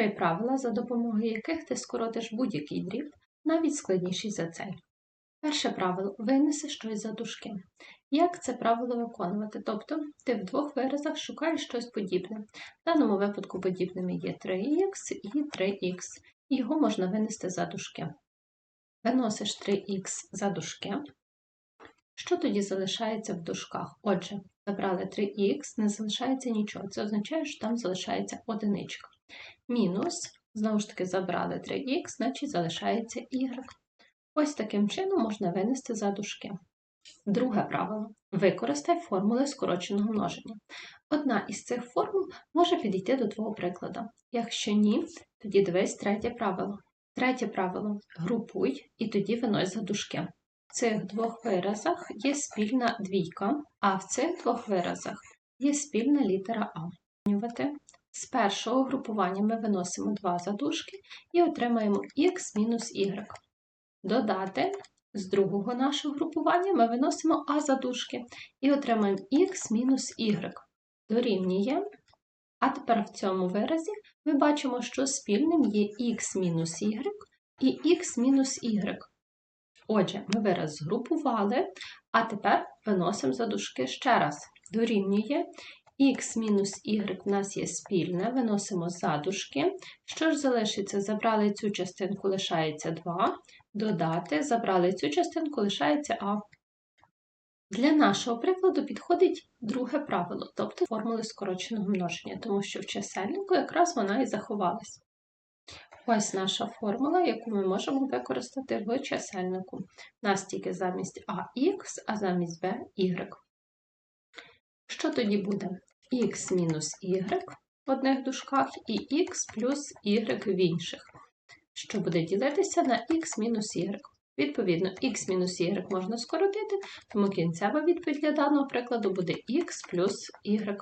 Три правила, за допомогою яких ти скоротиш будь-який дріб, навіть складніший за цей. Перше правило винеси щось за дужки. Як це правило виконувати? Тобто ти в двох виразах шукаєш щось подібне. В даному випадку подібними є 3х і 3х, його можна винести за дужки. Виносиш 3х за дужки. Що тоді залишається в дужках? Отже, забрали 3х, не залишається нічого. Це означає, що там залишається одиничка. Мінус, знову ж таки, забрали 3х, значить залишається y. Ось таким чином можна винести за дужки. Друге правило. Використай формули скороченого множення. Одна із цих формул може підійти до твого прикладу. Якщо ні, тоді дивись третє правило. Третє правило групуй і тоді винось за дужки. В цих двох виразах є спільна двійка, а в цих двох виразах є спільна літера А. З першого групування ми виносимо 2 задушки і отримаємо х мінус y. Додати з другого нашого групування ми виносимо а задушки і отримаємо х мінус y. Дорівнює. А тепер в цьому виразі ми бачимо, що спільним є х мінус y і х мінус y. Отже, ми вираз згрупували, а тепер виносимо за дужки ще раз. Дорівнює х мінус y в нас є спільне, виносимо за дужки. Що ж залишиться? Забрали цю частинку, лишається 2. Додати, забрали цю частинку, лишається А. Для нашого прикладу підходить друге правило, тобто формули скороченого множення, тому що в чисельнику якраз вона і заховалась. Ось наша формула, яку ми можемо використати в чисельнику. У нас тільки замість АХ, а замість Б Y. Що тоді буде? Х мінус y в одних дужках і х плюс y в інших, що буде ділитися на х мінус y. Відповідно, х мінус y можна скоротити, тому кінцева відповідь для даного прикладу буде х плюс y.